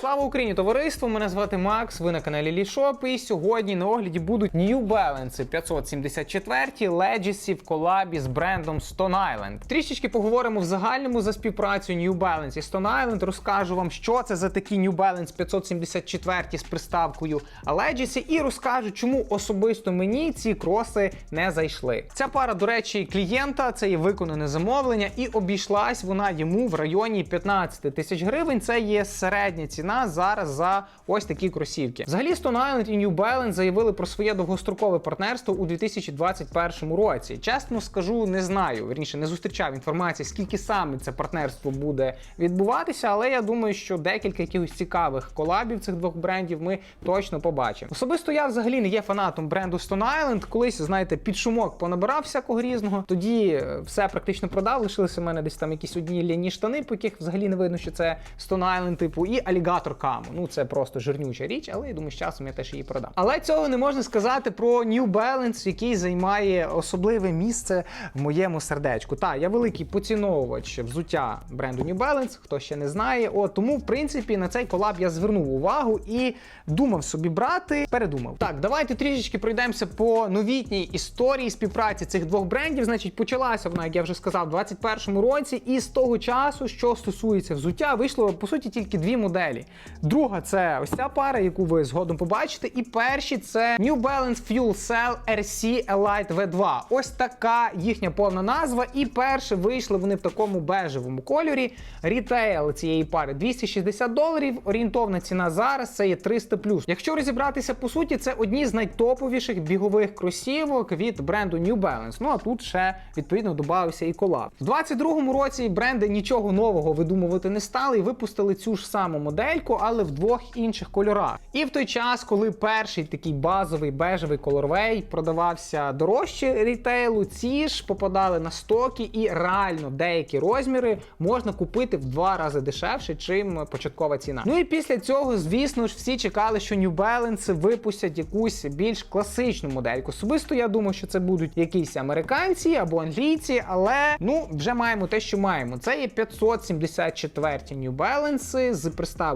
Слава Україні, товариство! Мене звати Макс. Ви на каналі Лішоп. І сьогодні на огляді будуть New Balance 574 Legacy в колабі з брендом Stone Island. Трішечки поговоримо в загальному за співпрацю New Balance і Stone Island. Розкажу вам, що це за такі New Balance 574 з приставкою Legacy, і розкажу, чому особисто мені ці кроси не зайшли. Ця пара, до речі, клієнта це є виконане замовлення, і обійшлась вона йому в районі 15 тисяч гривень. Це є середня ціна зараз за ось такі кросівки. Взагалі Stone Island і New Balance заявили про своє довгострокове партнерство у 2021 році. Чесно скажу, не знаю. Вірніше не зустрічав інформації, скільки саме це партнерство буде відбуватися, але я думаю, що декілька якихось цікавих колабів цих двох брендів ми точно побачимо. Особисто я взагалі не є фанатом бренду Stone Island. Колись, знаєте, під шумок понабирав всякого різного. Тоді е, все практично продав. Лишилися в мене десь там якісь одні ляні штани, по яких взагалі не видно, що це Stone Island, типу, і алігатор каму. Ну це просто жирнюча річ, але я думаю, з часом я теж її продам. Але цього не можна сказати про New Balance, який займає особливе місце в моєму сердечку. Та я великий поціновувач взуття бренду New Balance, хто ще не знає. От тому, в принципі, на цей колаб я звернув увагу і думав собі брати. Передумав. Так, давайте трішечки пройдемося по новітній історії співпраці цих двох брендів. Значить, почалася вона, як я вже сказав, у 21-му році, і з того часу, що стосується взуття, вийшло по суті тільки дві моделі. Друга це ось ця пара, яку ви згодом побачите. І перші це New Balance Fuel Cell RC Elite V2. Ось така їхня повна назва. І перше вийшли вони в такому бежевому кольорі. Рітейл цієї пари 260 доларів. Орієнтовна ціна зараз це є 300 Якщо розібратися по суті, це одні з найтоповіших бігових кросівок від бренду New Balance. Ну а тут ще відповідно додався і колаб. В 22-му році бренди нічого нового видумувати не стали і випустили цю ж саму модельку, але в двох інших кольорах. І в той час, коли перший такий базовий бежевий колорвей продавався дорожче рітейлу, ці ж попадали на стоки, і реально деякі розміри можна купити в два рази дешевше, чим початкова ціна. Ну і після цього, звісно ж, всі чекали, що New Balance випустять якусь більш класичну модельку. Особисто я думаю, що це будуть якісь американці або англійці, але ну вже маємо те, що маємо. Це є 574 New Balance з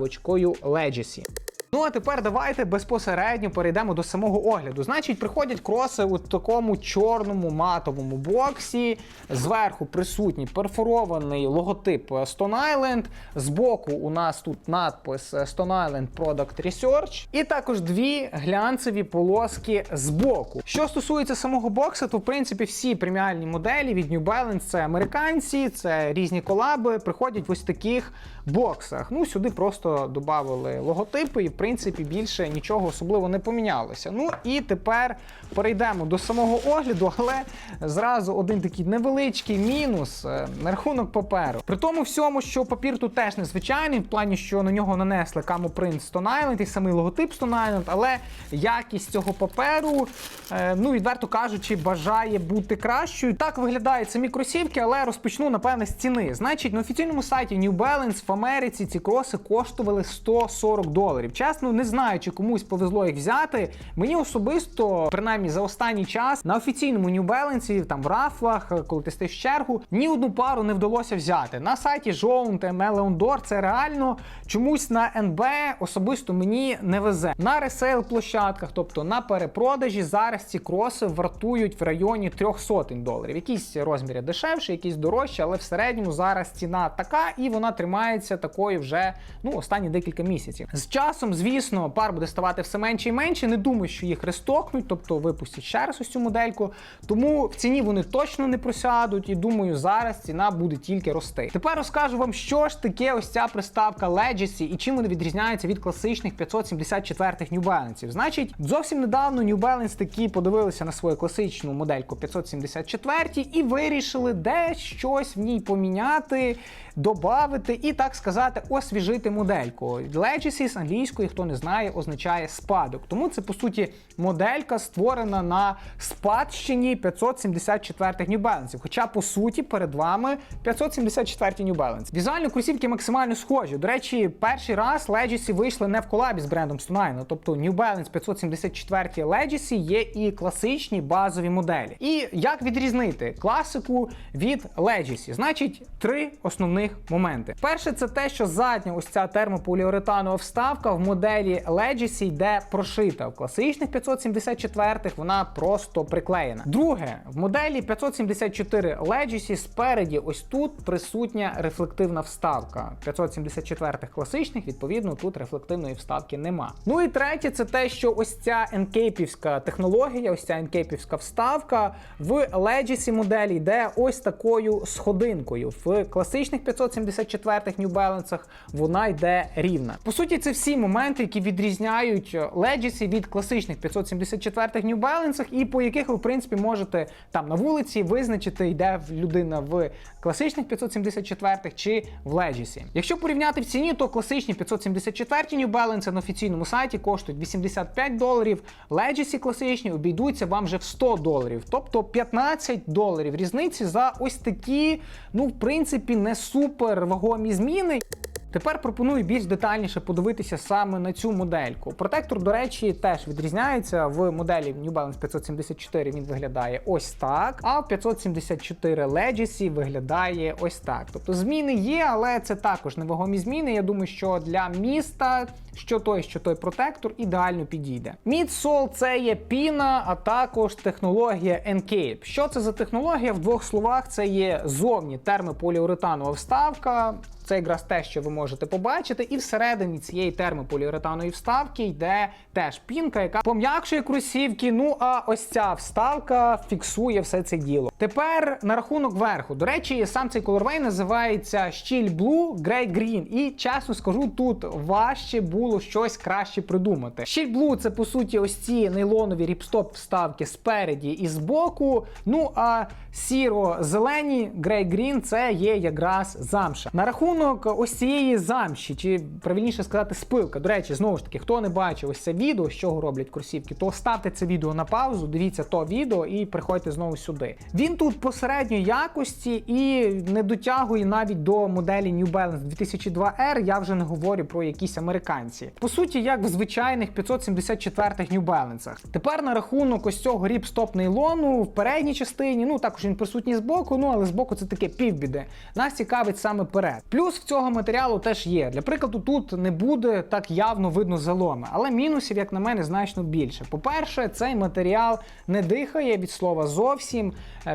приставочкою Legacy. Ну а тепер давайте безпосередньо перейдемо до самого огляду. Значить, приходять кроси у такому чорному матовому боксі. Зверху присутній перфорований логотип Stone Island. Збоку у нас тут надпис Stone Island Product Research. І також дві глянцеві полоски збоку. Що стосується самого бокса, то в принципі всі преміальні моделі від New Balance це американці, це різні колаби, приходять в ось таких боксах. Ну, сюди просто додали логотипи, і принципі більше нічого особливо не помінялося. Ну і тепер перейдемо до самого огляду, але зразу один такий невеличкий мінус е, на рахунок паперу. При тому всьому, що папір тут теж незвичайний, в плані, що на нього нанесли камопринт Stone Island і самий логотип Stone Island, але якість цього паперу, е, ну відверто кажучи, бажає бути кращою. Так виглядають самі кросівки, але розпочну напевне з ціни. Значить, на офіційному сайті New Balance в Америці ці кроси коштували 140 доларів. Не знаю, чи комусь повезло їх взяти. Мені особисто, принаймні за останній час, на офіційному New Balance, там в рафлах, коли ти стоїш в чергу, ні одну пару не вдалося взяти. На сайті Joun та Meleon це реально чомусь на НБ особисто мені не везе. На ресейл площадках, тобто на перепродажі, зараз ці кроси вартують в районі 300 доларів. Якісь розміри дешевші, якісь дорожчі, але в середньому зараз ціна така і вона тримається такою вже ну останні декілька місяців. З часом, звісно, пар буде ставати все менше і менше. Не думаю, що їх рестокнуть, тобто випустять ще раз ось цю модельку. Тому в ціні вони точно не просядуть, і думаю, зараз ціна буде тільки рости. Тепер розкажу вам, що ж таке ось ця приставка Legacy і чим вони відрізняються від класичних 574 New Balance. Значить, зовсім недавно New Balance такі подивилися на свою класичну модельку 574 і вирішили десь щось в ній поміняти, додати і так сказати, освіжити модельку. Legacy з англійської, хто не знає, означає спадок. Тому це по суті моделька створена на спадщині 574 New Balance. Хоча по суті перед вами 574 New Balance. Візуально кросівки максимально схожі. До речі, перший раз Legacy вийшли не в колабі з брендом Stone Тобто New Balance 574 Legacy є і класичні базові моделі. І як відрізнити класику від Legacy? Значить, три основних них моменти. Перше, це те, що задня ось ця термополіуретанова вставка в моделі Legacy йде прошита. В класичних 574-х вона просто приклеєна. Друге, в моделі 574 Legacy спереді ось тут присутня рефлективна вставка. 574-х класичних, відповідно, тут рефлективної вставки нема. Ну і третє, це те, що ось ця енкейпівська технологія, ось ця енкейпівська вставка в Legacy моделі йде ось такою сходинкою. В класичних 574-х New Balance вона йде рівна. По суті, це всі моменти, які відрізняють Legacy від класичних 574-х New Balance, і по яких ви, в принципі, можете там на вулиці визначити, йде людина в класичних 574-х чи в Legacy. Якщо порівняти в ціні, то класичні 574 New Balance на офіційному сайті коштують 85 доларів, Legacy класичні обійдуться вам вже в 100 доларів, тобто 15 доларів різниці за ось такі, ну, в принципі, не супер вагомі зміни. Тепер пропоную більш детальніше подивитися саме на цю модельку. Протектор, до речі, теж відрізняється. В моделі New Balance 574 він виглядає ось так, а в 574 Legacy виглядає ось так. Тобто зміни є, але це також невагомі зміни. Я думаю, що для міста що той, що той протектор ідеально підійде. Midsole – це є піна, а також технологія Encape. Що це за технологія? В двох словах це є зовні термополіуретанова вставка. Це якраз те, що ви можете побачити, і всередині цієї термополіуретанової вставки йде теж пінка, яка пом'якшує кросівки. Ну а ось ця вставка фіксує все це діло. Тепер на рахунок верху. До речі, сам цей колорвей називається щіль Blue Grey Green. І чесно скажу, тут важче було щось краще придумати. Щіль Blue це по суті ось ці нейлонові ріпстоп вставки спереді і збоку. Ну а сіро-зелені Grey Green це є якраз замша. На рахунок ось цієї замші, чи правильніше сказати, спилка. До речі, знову ж таки, хто не бачив ось це відео, з чого роблять кросівки, то ставте це відео на паузу, дивіться то відео і приходьте знову сюди. Він тут посередньої якості і не дотягує навіть до моделі New Balance 2002R. Я вже не говорю про якісь американці. По суті, як в звичайних 574-х New Balance. Тепер на рахунок ось цього ріп-стоп нейлону в передній частині, ну також він присутній збоку, ну але збоку це таке півбіди. Нас цікавить саме перед. Плюс в цього матеріалу теж є. Для прикладу, тут не буде так явно видно заломи, але мінусів, як на мене, значно більше. По-перше, цей матеріал не дихає від слова зовсім.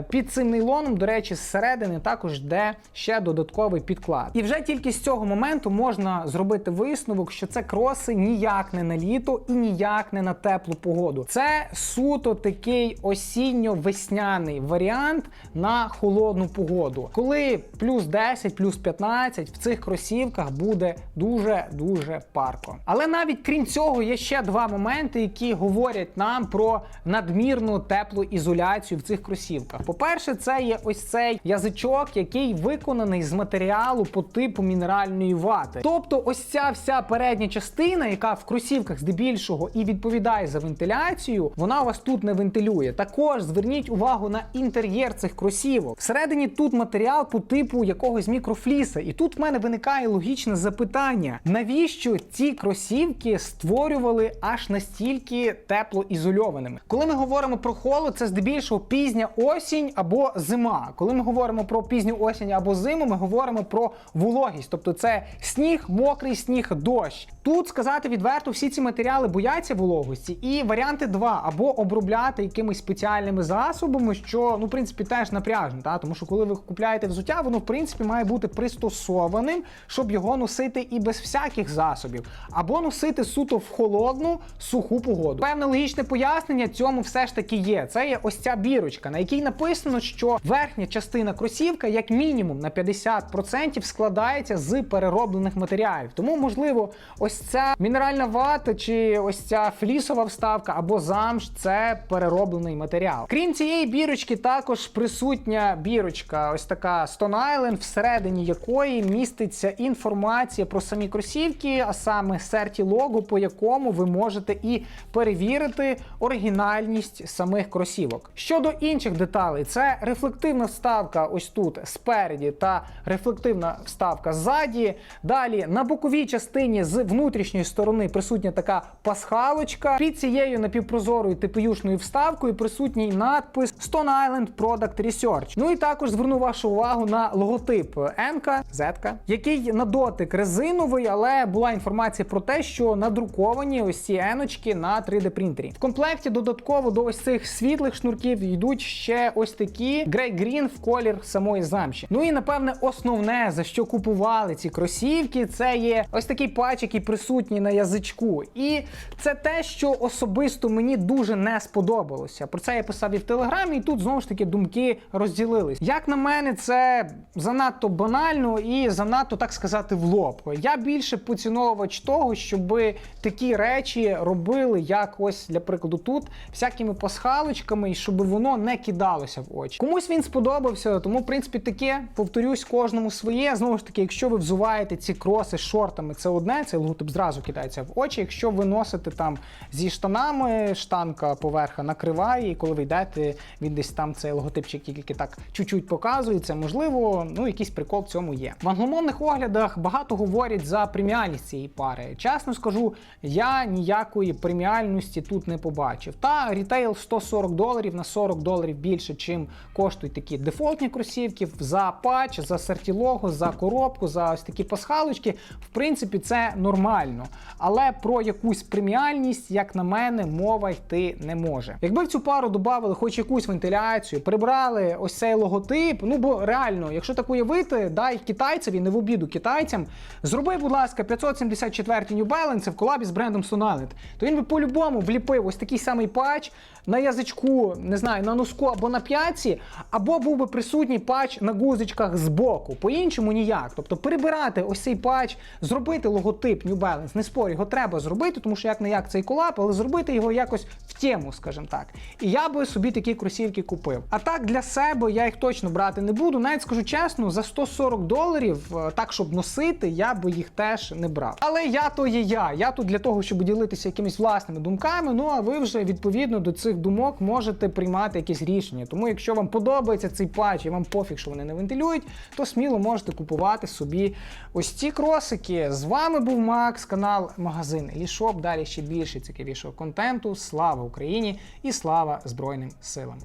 Під цим нейлоном, до речі, зсередини також йде ще додатковий підклад. І вже тільки з цього моменту можна зробити висновок, що це кроси ніяк не на літо і ніяк не на теплу погоду. Це суто такий осінньо-весняний варіант на холодну погоду. Коли плюс 10, плюс 15 в цих кросівках буде дуже-дуже парко. Але навіть крім цього, є ще два моменти, які говорять нам про надмірну теплу ізоляцію в цих кросівках. По-перше, це є ось цей язичок, який виконаний з матеріалу по типу мінеральної вати. Тобто, ось ця вся передня частина, яка в кросівках здебільшого і відповідає за вентиляцію, вона у вас тут не вентилює. Також зверніть увагу на інтер'єр цих кросівок. Всередині тут матеріал по типу якогось мікрофліса. І тут в мене виникає логічне запитання: навіщо ці кросівки створювали аж настільки теплоізольованими? Коли ми говоримо про холод, це здебільшого пізня осінь або зима. Коли ми говоримо про пізню осінь або зиму, ми говоримо про вологість, тобто це сніг, мокрий сніг, дощ. Тут сказати відверто, всі ці матеріали бояться вологості, і варіанти два або обробляти якимись спеціальними засобами, що ну в принципі теж напряжно, та тому що коли ви купляєте взуття, воно в принципі має бути пристосованим, щоб його носити і без всяких засобів, або носити суто в холодну суху погоду. Певне логічне пояснення цьому все ж таки є. Це є ось ця бірочка, на якій написано, що верхня частина кросівка, як мінімум на 50% складається з перероблених матеріалів. Тому, можливо, ось ця мінеральна вата чи ось ця флісова вставка або замш це перероблений матеріал. Крім цієї бірочки, також присутня бірочка, ось така Stone Island, всередині якої міститься інформація про самі кросівки, а саме серті лого, по якому ви можете і перевірити оригінальність самих кросівок. Щодо інших деталей, деталей. Це рефлективна вставка ось тут спереді та рефлективна вставка ззаді. Далі на боковій частині з внутрішньої сторони присутня така пасхалочка. Під цією напівпрозорою типуюшною вставкою присутній надпис Stone Island Product Research. Ну і також зверну вашу увагу на логотип N, Z, який на дотик резиновий, але була інформація про те, що надруковані ось ці еночки на 3D принтері. В комплекті додатково до ось цих світлих шнурків йдуть ще ось такі Grey Green в колір самої замші. Ну і напевне основне за що купували ці кросівки, це є ось такий патч, який присутній на язичку. І це те, що особисто мені дуже не сподобалося. Про це я писав і в телеграмі, і тут знову ж таки думки розділились. Як на мене, це занадто банально і занадто так сказати в лоб. Я більше поціновувач того, щоб такі речі робили, як ось для прикладу тут, всякими пасхалочками, і щоб воно не кидалося в очі. Комусь він сподобався, тому в принципі таке повторюсь кожному своє. Знову ж таки, якщо ви взуваєте ці кроси з шортами, це одне, цей логотип зразу кидається в очі. Якщо ви носите там зі штанами, штанка поверха накриває, і коли ви йдете, він десь там цей логотипчик тільки так чуть-чуть показується. Можливо, ну якийсь прикол в цьому є. В англомовних оглядах багато говорять за преміальність цієї пари. Чесно скажу, я ніякої преміальності тут не побачив. Та рітейл 140 доларів на 40 доларів більше, чим коштують такі дефолтні кросівки за патч, за сертілого, за коробку, за ось такі пасхалочки. В принципі, це нормально. Але про якусь преміальність, як на мене, мова йти не може. Якби в цю пару додали хоч якусь вентиляцію, прибрали ось цей логотип. Ну бо реально, якщо так уявити, дай китайцеві, не в обіду китайцям, зроби, будь ласка, 574 New Balance в колабі з брендом Island, то він би по-любому вліпив ось такий самий патч на язичку, не знаю, на носку або на п'ятці, або був би присутній патч на гузичках збоку. По-іншому ніяк. Тобто перебирати ось цей патч, зробити логотип New Balance, не спорю, його треба зробити, тому що як не як цей колаб, але зробити його якось в тему, скажімо так. І я би собі такі кросівки купив. А так для себе я їх точно брати не буду. Навіть скажу чесно, за 140 доларів, е, так щоб носити, я би їх теж не брав. Але я то є я. Я тут для того, щоб ділитися якимись власними думками. Ну а ви вже відповідно до цих думок можете приймати якісь рішення. Тому, якщо вам подобається цей патч і вам пофіг, що вони не вентилюють, то сміло можете купувати собі ось ці кросики. З вами був Макс, канал Магазин Лішоп. Далі ще більше цікавішого контенту. Слава Україні і слава Збройним силам!